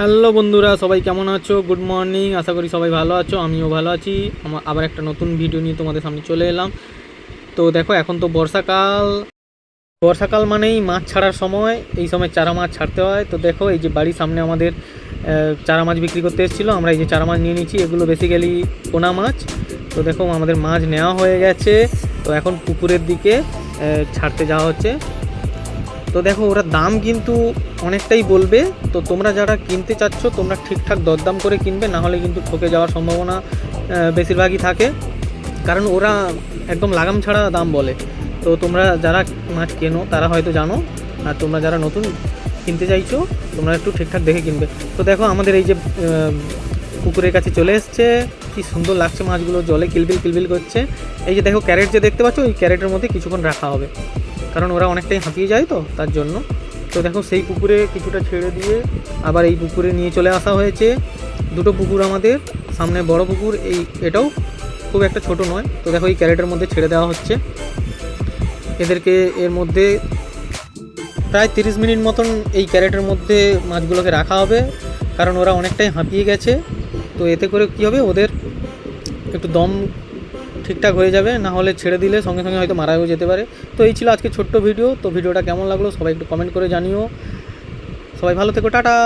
Hello বন্ধুরা, সবাই কেমন আছো? গুড মর্নিং আশা করি সবাই ভালো আছো, আমিও ভালো আছি। আমার আবার একটা নতুন ভিডিও নিয়ে তোমাদের সামনে চলে এলাম। তো দেখো, এখন তো বর্ষাকাল। বর্ষাকাল মানেই মাছ ছাড়ার সময়, এই সময় চারা মাছ ছাড়তে হয়। তো দেখো, এই যে বাড়ির সামনে আমাদের চারা মাছ বিক্রি করতে এসেছিল। আমরা এই যে চারা মাছ নিয়ে নিচ্ছি এগুলো বেসিক্যালি পোনা মাছ। তো দেখো, আমাদের মাছ নেওয়া হয়ে গেছে। তো এখন পুকুরের দিকে ছাড়তে যাওয়া হচ্ছে। তো দেখো, ওরা দাম কিন্তু অনেকটাই বলবে। তো তোমরা যারা কিনতে চাচ্ছ, তোমরা ঠিকঠাক দরদাম করে কিনবে, না হলে কিন্তু ঠকে যাওয়ার সম্ভাবনা বেশিরভাগই থাকে। কারণ ওরা একদম লাগাম ছাড়া দাম বলে। তো তোমরা যারা মাছ কেনো, তারা হয়তো জানো। আর তোমরা যারা নতুন কিনতে চাইছো, তোমরা একটু ঠিকঠাক দেখে কিনবে। তো দেখো, আমাদের এই যে পুকুরের কাছে চলে এসছে। কি সুন্দর লাগছে মাছগুলো, জলে কিলবিল কিলবিল করছে। এই যে দেখো, ক্যারেট যে দেখতে পাচ্ছ, ওই ক্যারেটের মধ্যে কিছুক্ষণ রাখা হবে। কারণ ওরা অনেকটাই হাঁপিয়ে যায় তো তার জন্য। তো দেখো সেই পুকুরে কিছুটা ছেড়ে দিয়ে আবার এই পুকুরে নিয়ে চলে আসা হয়েছে। দুটো পুকুর আমাদের, সামনে বড় পুকুর, এই এটাও খুব একটা ছোট নয়। তো দেখো এই ক্যারেটের মধ্যে ছেড়ে দেওয়া হচ্ছে। এদেরকে এর মধ্যে প্রায় তিরিশ মিনিট মতন এই ক্যারেটের মধ্যে মাছগুলোকে রাখা হবে, কারণ ওরা অনেকটাই হাঁপিয়ে গেছে। তো এতে করে কী হবে, ওদের একটু দম ঠিকঠাক হয়ে যাবে, না হলে ছেড়ে দিলে সঙ্গে সঙ্গে হয়তো মারাও যেতে পারে। তো এই ছিল আজকে ছোট্ট ভিডিও। তো ভিডিওটা কেমন লাগল সবাই একটু কমেন্ট করে জানিও। সবাই ভালো থেকো, টাটা!